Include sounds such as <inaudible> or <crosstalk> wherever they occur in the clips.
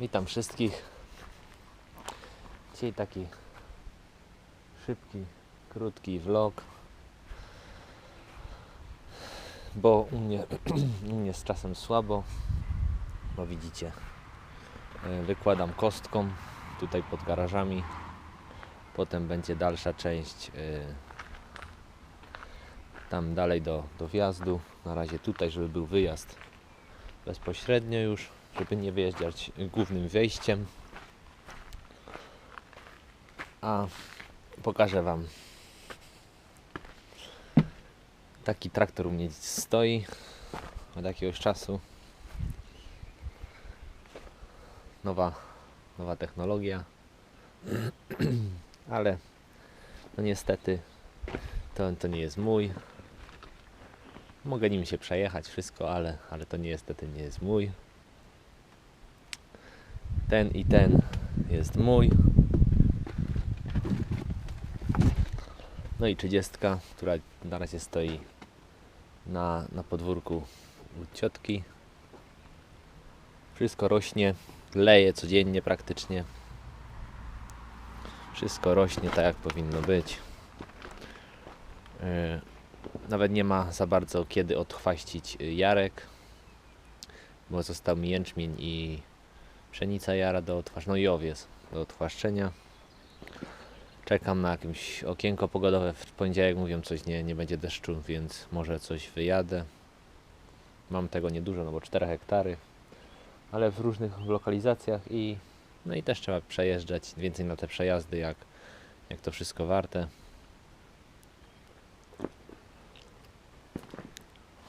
Witam wszystkich. Dzisiaj taki szybki, krótki vlog. Bo u mnie, <clears throat> u mnie z czasem słabo. Bo widzicie, e, wykładam kostką tutaj pod garażami. Potem będzie dalsza część e, tam dalej do, do wjazdu. Na razie tutaj, żeby był wyjazd bezpośrednio już, żeby nie wyjeżdżać głównym wejściem. A pokażę Wam. Taki traktor u mnie stoi od jakiegoś czasu. Nowa, nowa technologia. <clears throat> Ale no niestety to, to nie jest mój. Mogę nim się przejechać, wszystko, ale, ale to niestety nie jest mój. Ten i ten jest mój. No i 30, która na razie stoi na, na podwórku u ciotki. Wszystko rośnie, leje codziennie praktycznie. Wszystko rośnie tak jak powinno być. Yy, nawet nie ma za bardzo kiedy odchwaścić jarek, bo został mi jęczmień i pszenica jara do odchwaszczenia, no i owiec do odchwaszczenia. Czekam na jakieś okienko pogodowe. W poniedziałek mówią coś nie, nie będzie deszczu, więc może coś wyjadę. Mam tego niedużo, no bo 4 hektary, ale w różnych lokalizacjach i no i też trzeba przejeżdżać więcej na te przejazdy, jak, jak to wszystko warte.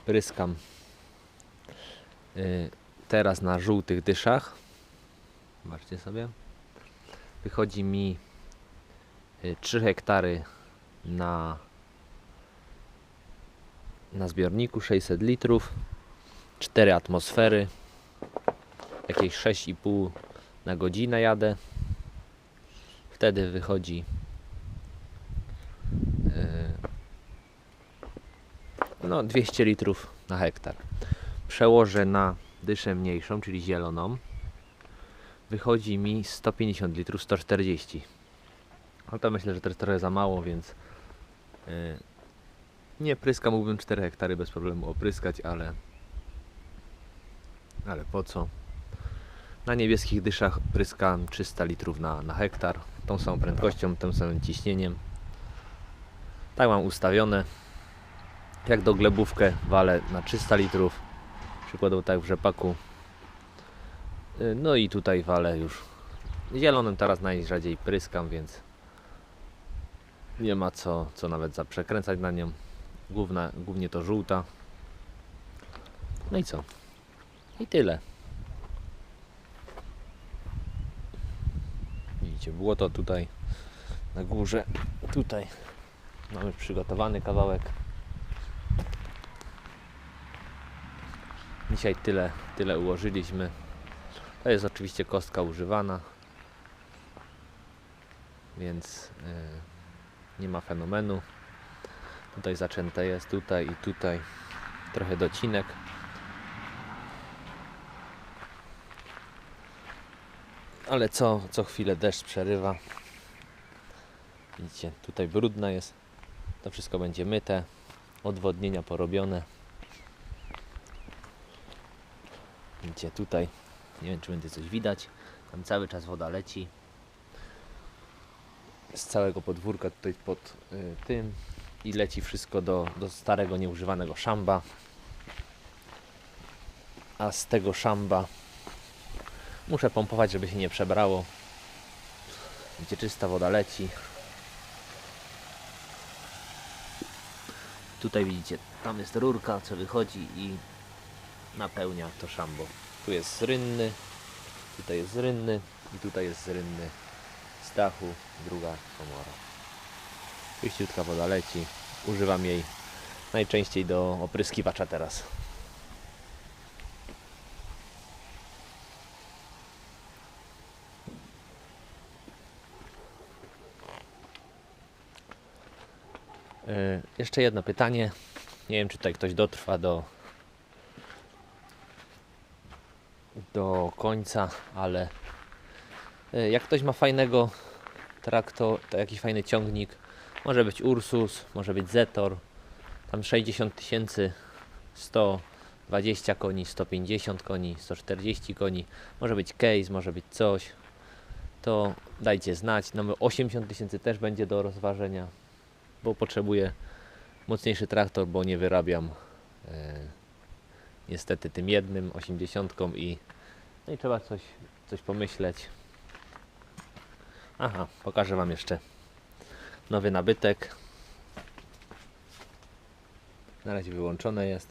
pryskam y, teraz na żółtych dyszach. Zobaczcie sobie. Wychodzi mi y, 3 hektary na, na zbiorniku 600 litrów, 4 atmosfery, jakieś 6,5 na godzinę jadę. Wtedy wychodzi y, no 200 litrów na hektar. Przełożę na dyszę mniejszą, czyli zieloną. Wychodzi mi 150 litrów, 140. Ale to myślę, że to jest trochę za mało, więc yy, nie pryskam, mógłbym 4 hektary bez problemu opryskać, ale ale po co? Na niebieskich dyszach pryskam 300 litrów na, na hektar, tą samą prędkością, tym samym ciśnieniem. Tak mam ustawione jak do glebówkę walę na 300 litrów przykładowo tak w rzepaku Y, no i tutaj walę już. Zielonym teraz najrzadziej pryskam więc nie ma co, co nawet zaprzekręcać na nią. Główna, głównie to żółta. No i co? I tyle. Widzicie błoto tutaj na górze. Tutaj mamy przygotowany kawałek. Dzisiaj tyle, tyle ułożyliśmy. To jest oczywiście kostka używana, więc yy, nie ma fenomenu. Tutaj zaczęte jest, tutaj i tutaj trochę docinek. Ale co, co chwilę deszcz przerywa. Widzicie, tutaj brudna jest. To wszystko będzie myte. Odwodnienia porobione. Widzicie tutaj, nie wiem czy będzie coś widać, tam cały czas woda leci. Z całego podwórka tutaj pod y, tym. I leci wszystko do, do starego nieużywanego szamba. A z tego szamba muszę pompować żeby się nie przebrało. Gdzie czysta woda leci. Tutaj widzicie tam jest rurka co wychodzi i napełnia to szambo. Tu jest rynny, tutaj jest rynny i tutaj jest rynny z dachu, druga komora. Czyściutka woda leci. Używam jej najczęściej do opryskiwacza teraz. Yy, jeszcze jedno pytanie. Nie wiem, czy tutaj ktoś dotrwa do do końca, ale e, jak ktoś ma fajnego traktor, to jakiś fajny ciągnik, może być Ursus, może być Zetor, tam 60 tysięcy, 120 koni, 150 koni, 140 koni, może być case, może być coś, to dajcie znać. No 80 tysięcy też będzie do rozważenia, bo potrzebuję mocniejszy traktor, bo nie wyrabiam e, niestety tym jednym 80 i no i trzeba coś, coś pomyśleć. Aha, pokażę Wam jeszcze nowy nabytek. Na razie wyłączone jest.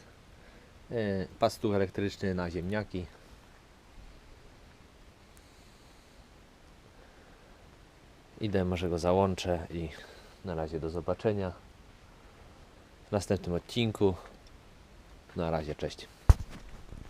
E, Pastuch elektryczny na ziemniaki. Idę, może go załączę i na razie do zobaczenia w następnym odcinku. Na razie, cześć.